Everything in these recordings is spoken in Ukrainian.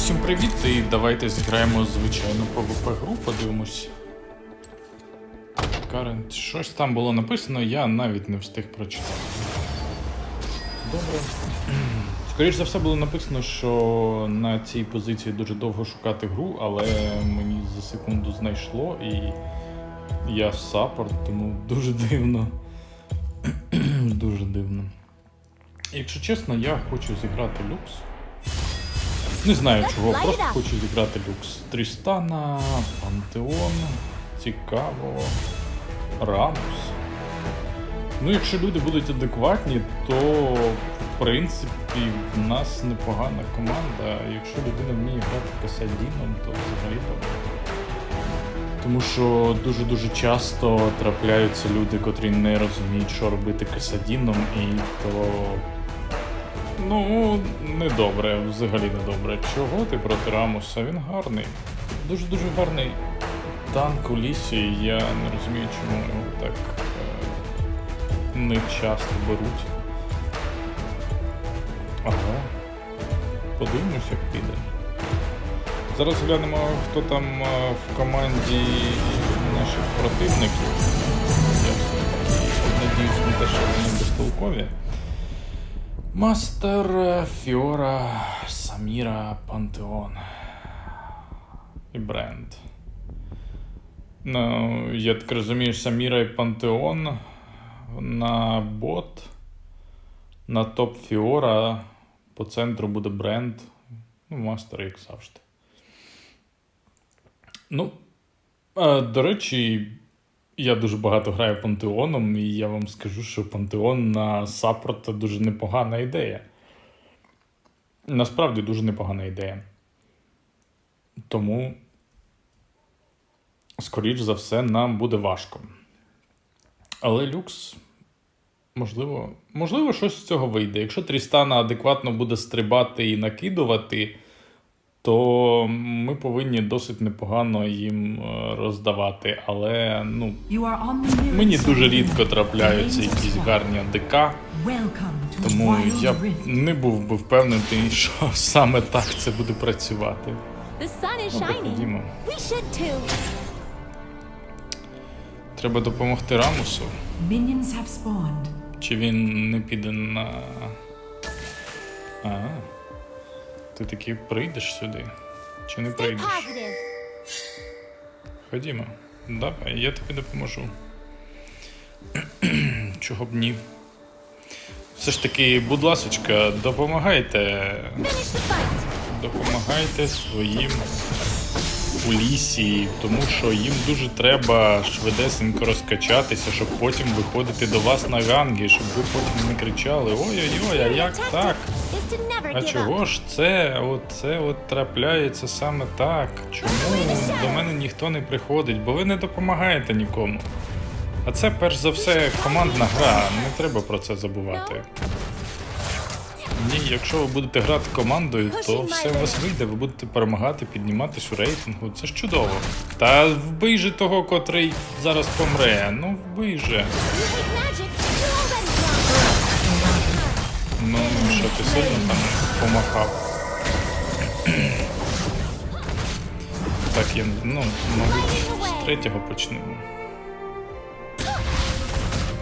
Усім привіт, і давайте зіграємо звичайну PvP гру, подивимось. Current. Щось там було написано, я навіть не встиг прочитати. Добре. Скоріше за все було написано, що на цій позиції дуже довго шукати гру, але мені за секунду знайшло і я саппорт, тому дуже дивно. дуже дивно. Якщо чесно, я хочу зіграти люкс. Не знаю чого, просто хочу зіграти люкс. Трістана, Пантеон, цікаво, Рамус. Ну, якщо люди будуть адекватні, то в принципі в нас непогана команда. Якщо людина вміє грати Касадіном, то взагалі добре. Тому що дуже-дуже часто трапляються люди, котрі не розуміють, що робити Касадіном, і то Ну, недобре, взагалі недобре. Чого ти проти Рамуса? Він гарний. Дуже-дуже гарний танк у лісі. Я не розумію, чому його так е, не часто беруть. Ага. Подивимось, як піде. Зараз глянемо, хто там е, в команді наших противників. Я надіюсь на те, що вони безтолкові. Мастер е, Фіора, Саміра, Пантеон і Бренд. Ну, я так розумію, Саміра і Пантеон на бот, на топ Фіора, по центру буде бренд. Ну, мастер, як завжди. Ну, е, до речі, я дуже багато граю пантеоном, і я вам скажу, що пантеон на саппорт це дуже непогана ідея. Насправді дуже непогана ідея. Тому, скоріш за все, нам буде важко. Але люкс, можливо, можливо, щось з цього вийде. Якщо Трістана адекватно буде стрибати і накидувати, то ми повинні досить непогано їм е, роздавати. Але ну, Мені дуже рідко трапляються якісь гарні АДК, тому я б не був би впевнений, що саме так це буде працювати. Too. Треба допомогти Рамусу, чи він не піде на. А, ти таки прийдеш сюди? Чи не прийдеш? Ходімо. Давай, я тобі допоможу. Чого б ні. Все ж таки, будь ласочка, допомагайте. Допомагайте своїм у лісі, тому що їм дуже треба швидесенько розкачатися, щоб потім виходити до вас на ганги, щоб ви потім не кричали Ой-ой-ой, а як так? А чого ж це? От це от трапляється саме так? Чому до мене ніхто не приходить? Бо ви не допомагаєте нікому. А це перш за все командна гра, не треба про це забувати. Якщо ви будете грати командою, то все у вас вийде, ви будете перемагати, підніматись у рейтингу. Це ж чудово. Та вбий же того, котрий зараз помре. Ну вбий же. Ну, що ти сильно там помахав? Так, я, ну, мабуть, з третього почнемо.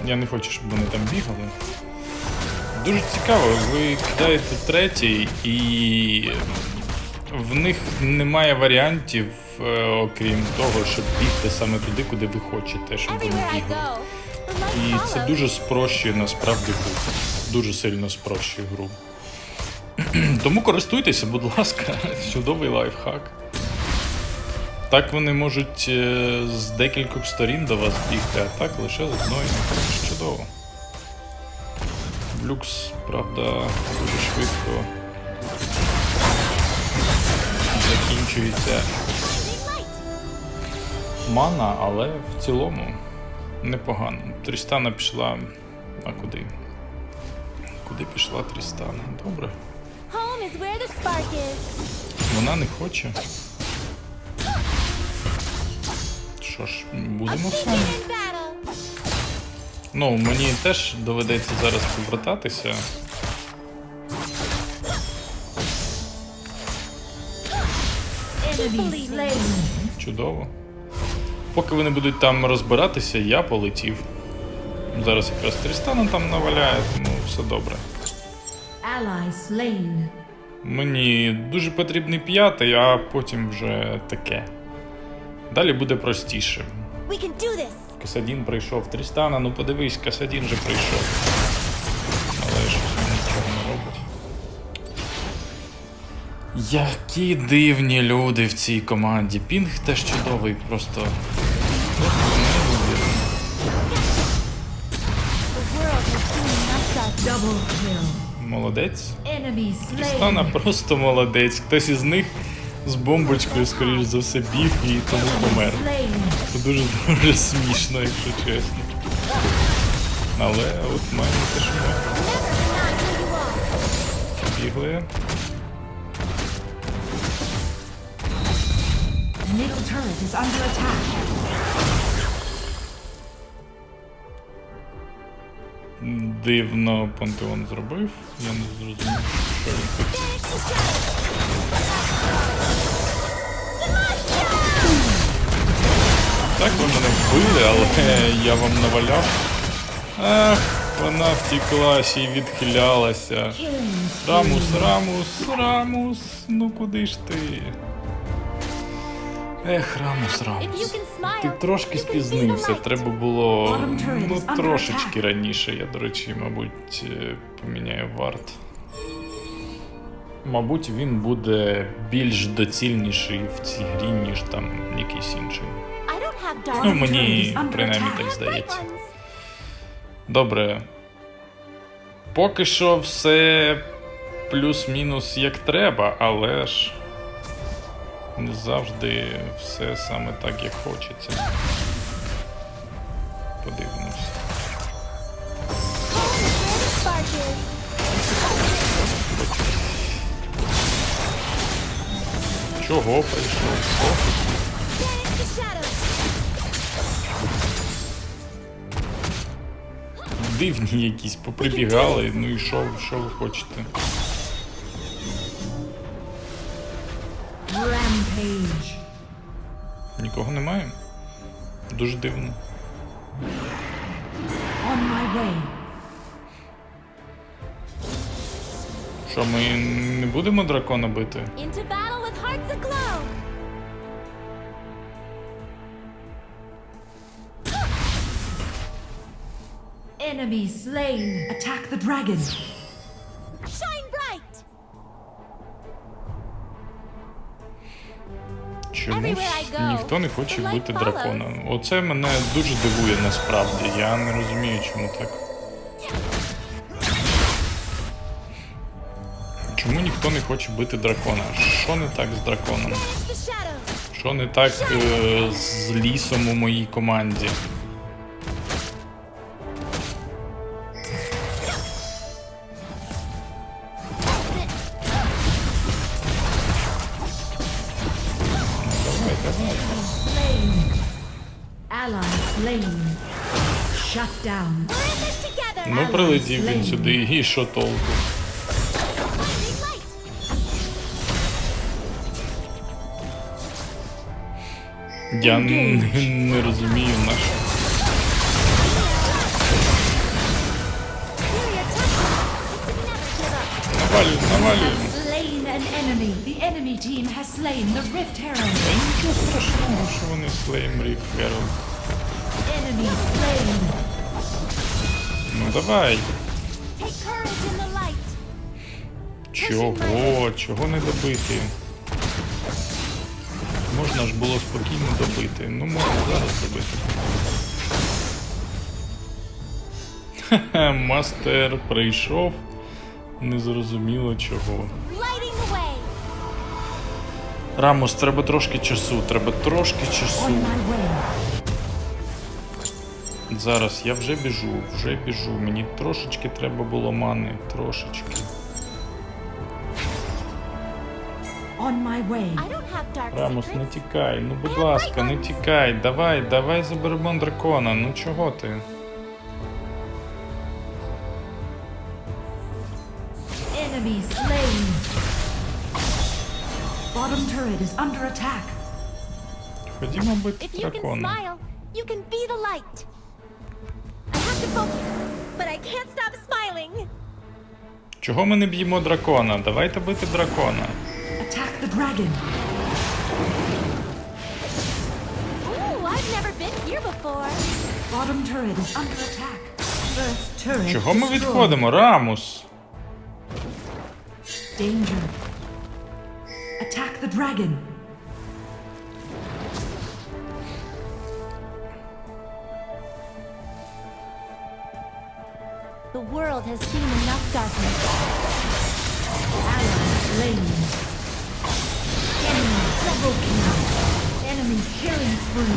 Я не хочу, щоб вони там бігали. Дуже цікаво, ви кидаєте третій, і в них немає варіантів, е, окрім того, щоб бігти саме туди, куди ви хочете, щоб вони бігли. І це дуже спрощує насправді гру. Дуже сильно спрощує гру. Тому користуйтеся, будь ласка, чудовий лайфхак. Так вони можуть е, з декількох сторін до вас бігти, а так лише з одної. Чудово. Люкс, правда, дуже швидко закінчується мана, але в цілому непогано. Трістана пішла. А куди? Куди пішла Трістана? Добре. Вона не хоче. Що ж, будемо самі. Ну, мені теж доведеться зараз повертатися. Чудово. Поки вони будуть там розбиратися, я полетів. Зараз якраз Трістана там наваляє, тому все добре. Мені дуже потрібний п'ятий, а потім вже таке. Далі буде простіше. We can do this. Касадін прийшов. Трістана, ну подивись, Касадін же прийшов. Але щось нічого не робить. Які дивні люди в цій команді. Пінг теж чудовий, просто. Молодець. Трістана просто молодець. Хтось із них з бомбочкою, скоріш за все, біг і тому помер. Це дуже дуже смішно, якщо чесно. Але от маємо те, що маємо. Бігли. Middle turret is under attack. Дивно пантеон зробив. Я не зрозумів, що він хотів. Так ви мене вбили, але я вам наваляв. Ах, вона втекла ще й відхилялася. Рамус, Рамус, Рамус, ну куди ж ти? Ех, Рамус, Рамус. Ти трошки спізнився, треба було ну трошечки раніше. Я, до речі, мабуть, е, поміняю варт. Мабуть, він буде більш доцільніший в цій грі, ніж там якийсь інший. Ну, мені принаймні так здається. Добре. Поки що все плюс-мінус як треба, але ж не завжди все саме так, як хочеться. Подивимось. Чого прийшов? Дивні якісь поприбігали, ну і що, що ви хочете? Rampage. Нікого немає? Дуже дивно. On my way. Що, ми не будемо дракона бити? Into battle Enemy slain. Attack the dragon. Shine bright. Чомусь ніхто не хоче бути драконом. Оце мене дуже дивує насправді. Я не розумію, чому так. Чому ніхто не хоче бити дракона? Що не так з драконом? Що не так е, з лісом у моїй команді? Ну, прилетів він сюди, і що толку? Я не, не розумію на що. Fury attack. Just to never give up. Навалюємо, навалюємо. Herald. Нічого страшного, що вони слейм Рік Геральт. Ну давай. Чого? Чого не добити? Можна ж було спокійно добити. Ну можна зараз добити. Ха-ха, мастер прийшов. Незрозуміло чого. Рамос, треба трошки часу, треба трошки часу. Зараз я вже біжу, вже біжу. Мені трошечки треба було мани, трошечки. On my way. I don't have dark Рамос, не secrets. тікай, ну будь ласка, не тікай. Давай, давай заберемо дракона. Ну чого ти? Enemy slain. Bottom bottom turret is under attack. Ходімо бити If you can дракона. smile, you can be the light. Чого ми не б'ємо дракона? Давайте бити дракона. Чого ми відходимо? Рамус. Danger. Attack the dragon. The world has seen enough darkness. Ally slain. Enemy double kill. Enemy killing spree.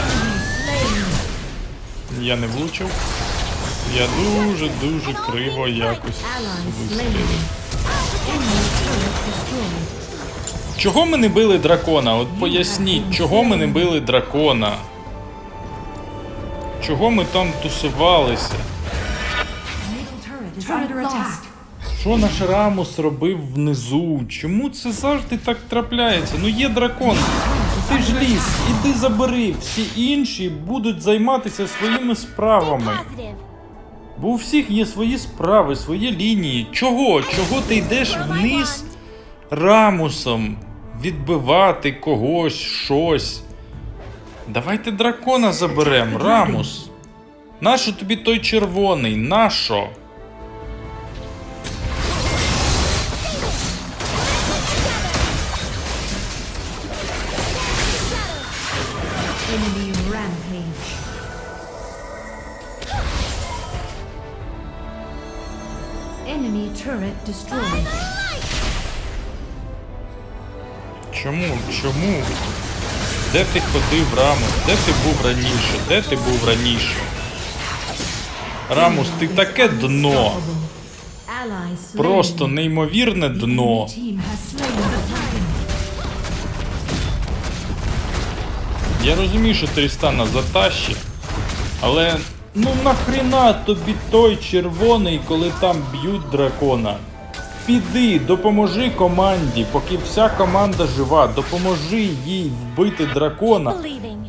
Enemy slain. Я не влучив. Я дуже-дуже криво якось вистрілив. Чого ми не били дракона? От поясніть, чого ми не били дракона? Чого ми там тусувалися? Що наш Рамус робив внизу? Чому це завжди так трапляється? Ну є дракон. Ти ж ліс, іди забери. Всі інші будуть займатися своїми справами. Бо у всіх є свої справи, свої лінії. Чого? Чого ти йдеш вниз рамусом? Відбивати когось, щось. Давайте дракона заберем, Рамус. Нащо тобі той червоний? Нащо? Чому? Чому? Де ти ходив, Рамус? Де ти був раніше? Де ти був раніше? Рамус, ти таке дно. Просто неймовірне дно. Я розумію, що Трістана затащить, але ну нахрена тобі той червоний, коли там б'ють дракона? Піди, допоможи команді, поки вся команда жива, допоможи їй вбити дракона.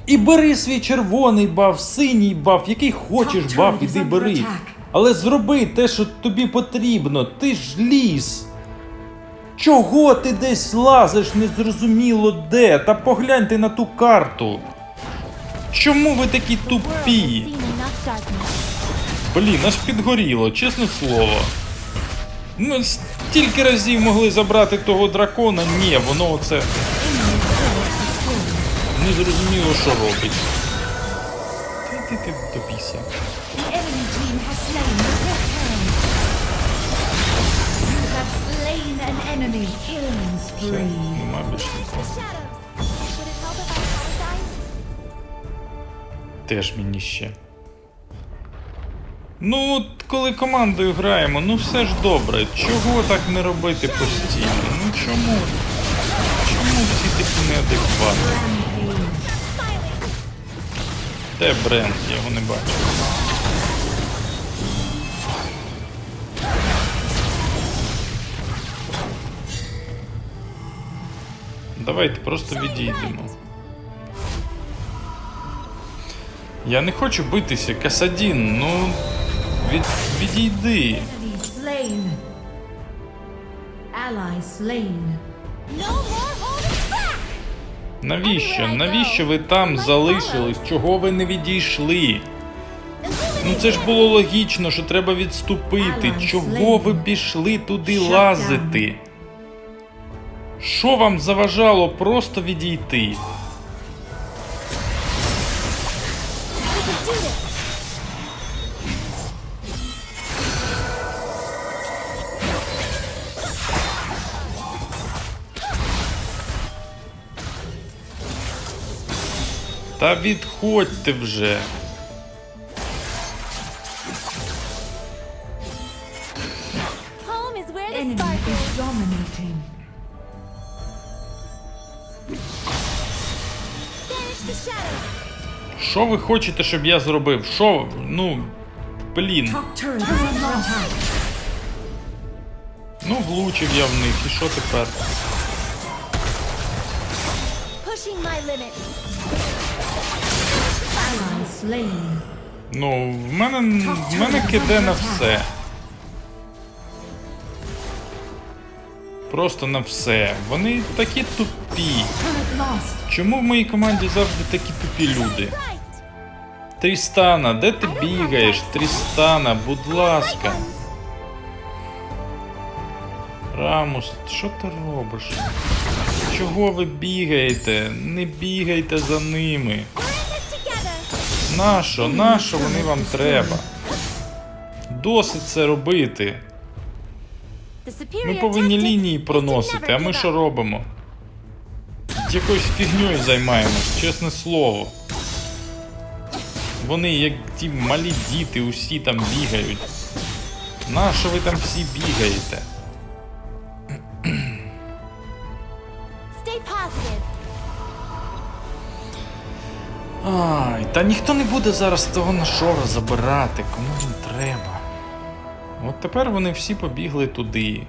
І бери свій червоний баф, синій баф, який хочеш баф, іди бери. Але зроби те, що тобі потрібно. Ти ж ліс. Чого ти десь лазиш незрозуміло де? Та погляньте на ту карту. Чому ви такі тупі? Блін, аж підгоріло, чесне слово. Ми стільки разів могли забрати того дракона. Ні, воно оце не зрозуміло, що робить. Ти ти? Теж мені ще. Ну, от коли командою граємо, ну все ж добре. Чого так не робити постійно? Ну чому? Чому всі такі неадекватні? Де бренд? Я його не бачу. Давайте просто відійдемо. Я не хочу битися, Касадін, ну від, відійди. Навіщо? Навіщо ви там залишились? Чого ви не відійшли? Ну це ж було логічно, що треба відступити. Чого ви пішли туди лазити? Що вам заважало просто відійти? Banish the shadows. Що ви хочете, щоб я зробив? Що? Ну. Блін. Ну влучив я в них, і що тепер? pushing my limits. Ну, в мене, в мене киде на все. Просто на все. Вони такі тупі. Чому в моїй команді завжди такі тупі люди? Трістана, де ти бігаєш? Трістана, будь ласка. Рамус, що ти робиш? Чого ви бігаєте? Не бігайте за ними. Нащо? Нащо вони вам треба? Досить це робити. Ми повинні лінії проносити, а ми що робимо? Якоюсь фігньою займаємось, чесне слово. Вони, як ті малі діти, усі там бігають. Нащо ви там всі бігаєте? Ай, та ніхто не буде зараз того нашора забирати, кому він треба. От тепер вони всі побігли туди.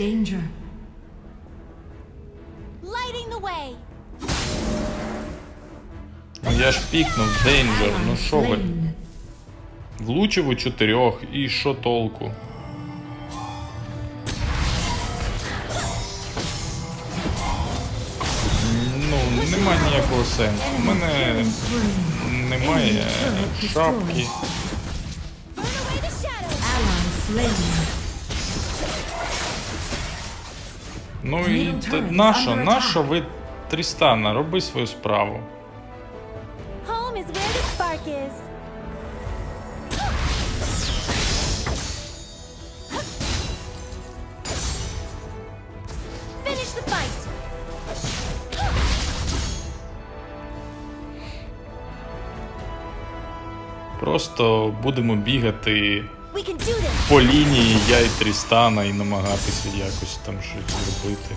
Danger. Lighting the way. Ну я ж пікнув, Дейнджер, ну що ви? Влучив у чотирьох, і що толку? Нема ніякого сенсу. У мене немає шапки. Ну і наша, нащо ви Трістана, роби свою справу. Home is where the spark is. Просто будемо бігати по лінії я і Трістана і намагатися якось там щось зробити.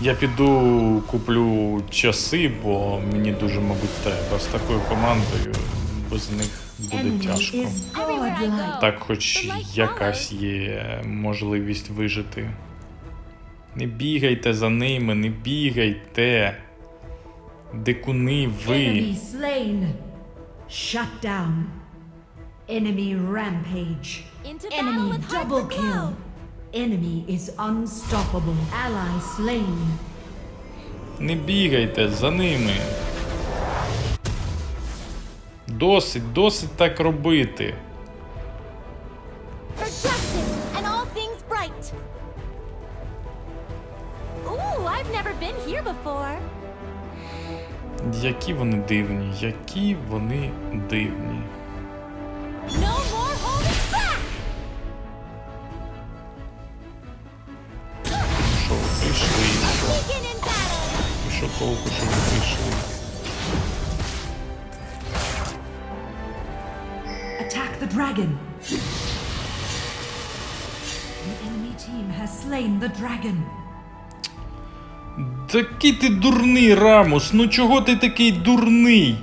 Я піду куплю часи, бо мені дуже, мабуть, треба. З такою командою без них буде тяжко. Так, хоч якась є можливість вижити. Не бігайте за ними, не бігайте. Дикуни ви. Enemy slain. Shut down. Enemy rampage. Into battle Enemy with hearts double aglow. kill. Enemy is unstoppable. Ally slain. Не бігайте за ними. Досить, досить так робити. Які вони дивні, які вони дивні. No more holding back. Що прийшли? і Що, Begin in battle. і що толку, що ви прийшли? Attack the dragon. The enemy team has slain the dragon. Такий ти дурний, Рамус. Ну чого ти такий дурний?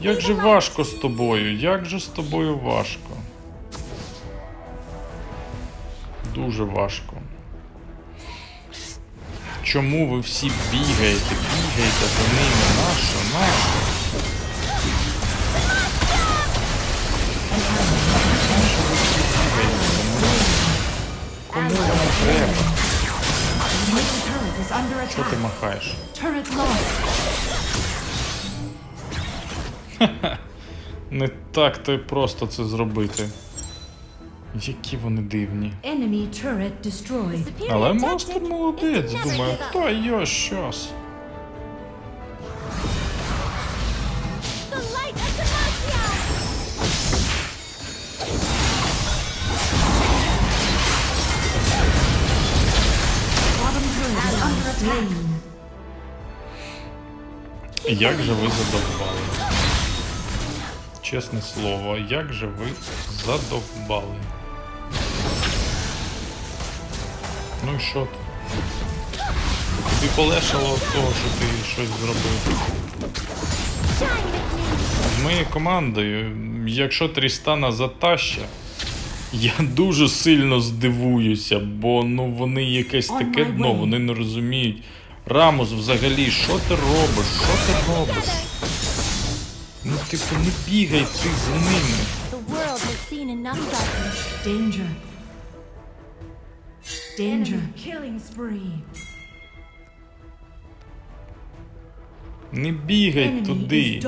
Як же важко з тобою, як же з тобою важко. Дуже важко. Чому ви всі бігаєте, бігаєте за ними? Нащо? Нащо? Нащо ви всі бігаєте за ними? Кому воно треба? Що ти махаєш? Не так то й просто це зробити. Які вони дивні. Enemy turret destroyed. Але монстр молодець, думаю, та я щас. Is. Як же ви задовбали? Чесне слово, як же ви задовбали? Ну і що ти? Тобі полегшало від того, що ти щось зробив. Моєю командою. Якщо Трістана затаща, я дуже сильно здивуюся, бо ну вони якесь On таке дно, вони не розуміють. Рамус, взагалі, що ти робиш? Що ти робиш? Ну, типу, не бігай ти за ними. Danger. Danger. Не бігай Enemy туди.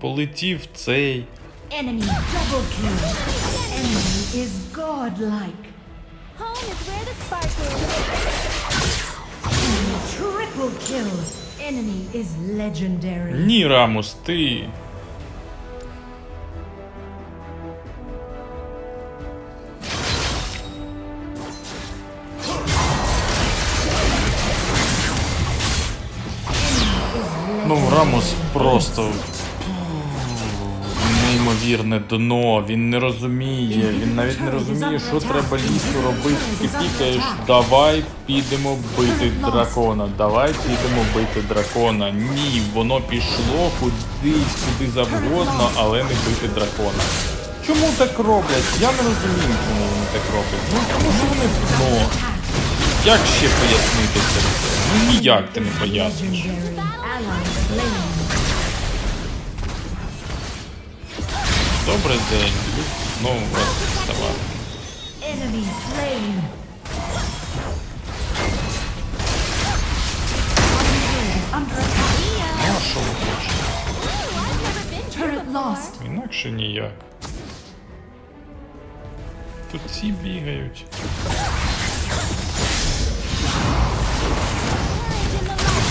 Полетів цей. Enemy double kill. Enemy is godlike. Home is where the spark is. Enemy triple kill. Enemy is legendary. Ні, Рамус, ти. Ну, Рамус просто неймовірне дно, він не розуміє, він навіть не розуміє, що треба лісу робити. Ти тікаєш, давай підемо бити дракона, давай підемо бити дракона. Ні, воно пішло кудись, куди завгодно, але не бити дракона. Чому так роблять? Я не розумію, чому вони так роблять. Ну тому що вони дно. Як ще пояснити це? Ну ніяк ти не поясниш. Добрий день, люблю знову вас діставати. Enemy slain. Under attack. Ну а що ви хочете? I've never been here Turret before. lost. Інакше ніяк. Тут ці бігають.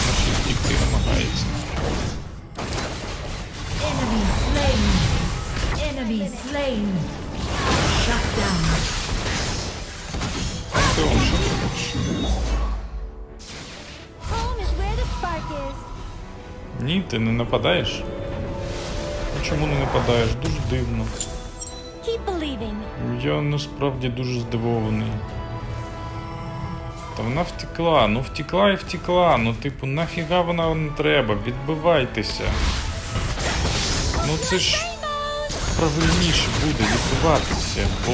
Наші втікти намагається. Enemy slain. Enemy slain. Shut down. Ти он що робиш? Home is where the spark is. Ні, ти не нападаєш? А чому не нападаєш? Дуже дивно. Я насправді дуже здивований. Та вона втекла, ну втекла і втекла. Ну, типу, нафіга вона не треба, відбивайтеся. Ну це ж правильніше буде відбиватися, бо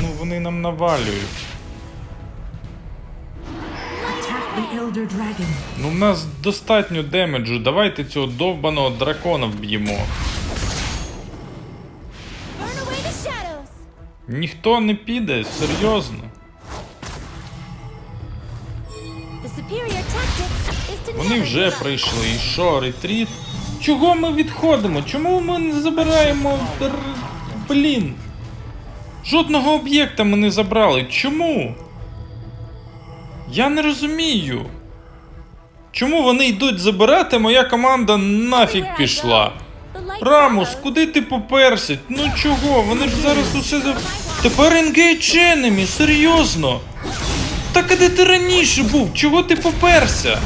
ну, вони нам навалюють. Ну, в нас достатньо демеджу, давайте цього довбаного дракона вб'ємо. Ніхто не піде, серйозно. Вони вже прийшли. І що, ретріт? Чого ми відходимо? Чому ми не забираємо. Блін. Жодного об'єкта ми не забрали. Чому? Я не розумію. Чому вони йдуть забирати, моя команда нафіг пішла. Рамус, куди ти поперся? Ну чого? Вони ж зараз усе за. Тепер engage enemy, серйозно. Так а де ти раніше був? Чого ти поперся?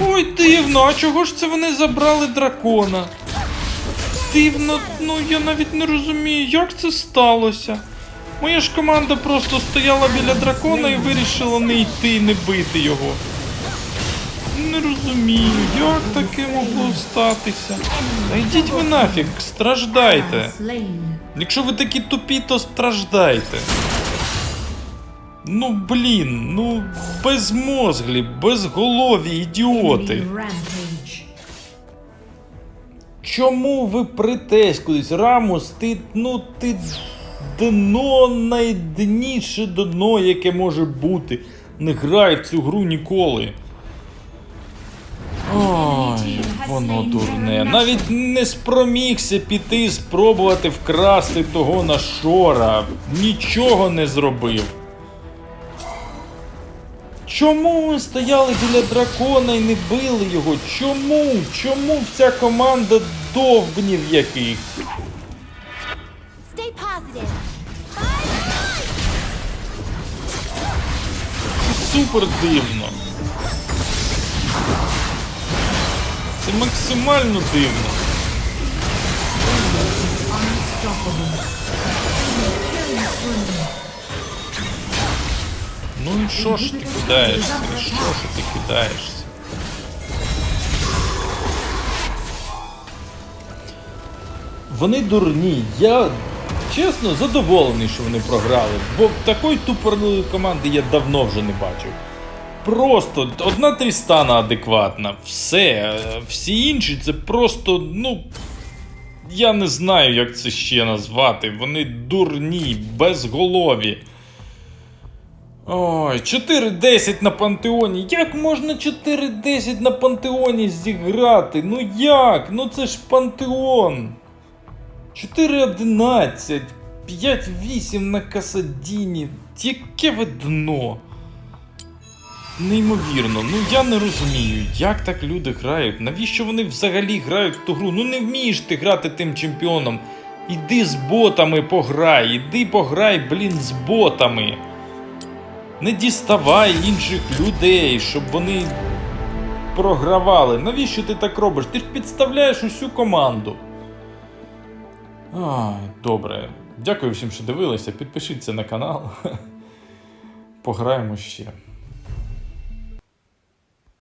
Ой, дивно, а чого ж це вони забрали дракона? Дивно, ну я навіть не розумію, як це сталося. Моя ж команда просто стояла біля дракона і вирішила не йти, не бити його. Не розумію, як таке могло статися. Та йдіть ви нафіг, страждайте. Якщо ви такі тупі, то страждайте. Ну блін, ну безмозглі, безголові ідіоти. Чому ви притесь кудись? Рамус, ти, ну ти дно найдніше дно, яке може бути. Не грай в цю гру ніколи. Ой, воно дурне. Навіть не спромігся піти спробувати вкрасти того нашора. Нічого не зробив. Чому ми стояли біля дракона і не били його? Чому? Чому вся команда довбнів яких? Супер дивно. Це максимально дивно. Ну і що ж ти кидаєшся? І що ж ти кидаєшся? Вони дурні. Я чесно задоволений, що вони програли, бо такої тупорної команди я давно вже не бачив. Просто одна Трістана адекватна, все. Всі інші це просто, ну. Я не знаю, як це ще назвати. Вони дурні, безголові. Ой, 4-10 на пантеоні. Як можна 4-10 на пантеоні зіграти? Ну як? Ну це ж пантеон. 4-11, 5-8 на Касадіні. Яке ви дно? Неймовірно, ну я не розумію, як так люди грають. Навіщо вони взагалі грають в ту гру? Ну не вмієш ти грати тим чемпіоном. Іди з ботами пограй, іди пограй, блін, з ботами. Не діставай інших людей, щоб вони програвали. Навіщо ти так робиш? Ти ж підставляєш усю команду. Ай, добре. Дякую всім, що дивилися. Підпишіться на канал. Пограємо ще.